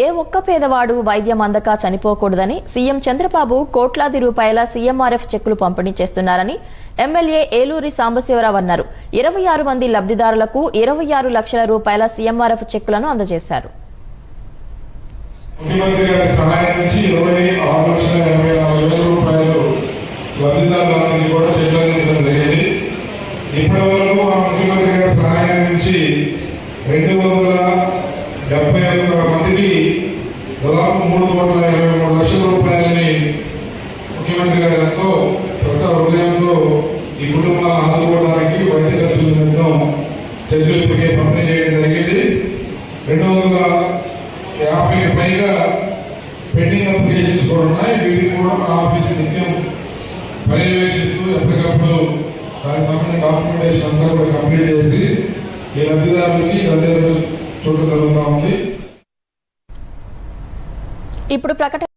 ఏ ఒక్క పేదవాడు వైద్యం అందక చనిపోకూడదని సీఎం చంద్రబాబు కోట్లాది రూపాయల సీఎంఆర్ఎఫ్ చెక్కులు పంపిణీ చేస్తున్నారని ఎమ్మెల్యే ఏలూరి సాంబశివరావు అన్నారు. ఇరవై ఆరు మంది లబ్ధిదారులకు ఇరవై ఆరు లక్షల రూపాయల సీఎంఆర్ఎఫ్ చెక్కులను అందజేశారు. ఇప్పటి వరకు మా ముఖ్యమంత్రి గారి సహాయం నుంచి రెండు వందల డెబ్బై ఒక్క మందికి దాదాపు మూడు కోట్ల ఇరవై మూడు లక్షల రూపాయలని ముఖ్యమంత్రి గారి ఎంతో కొత్త హృదయంతో ఈ కుటుంబాలను ఆదుకోవడానికి వైద్య ఖర్చుల నిమిత్తం చర్యలు ఇప్పటికే పంపిణీ చేయడం జరిగింది. రెండు వందల యాభై పైగా పెండింగ్ అప్లికేషన్స్ కూడా ఉన్నాయి. వీటిని కూడా మా ఆఫీస్ నిత్యం పర్యవేక్షిస్తూ ఎప్పటికప్పుడు దానికి సంబంధించిన డాక్యుమెంటేషన్ అంతా కూడా కంప్లీట్ చేసి ఈ లబ్ధిదారులకి లబ్ధిదారులు చూడగలుగుతా ఉంది ఇప్పుడు ప్రకటన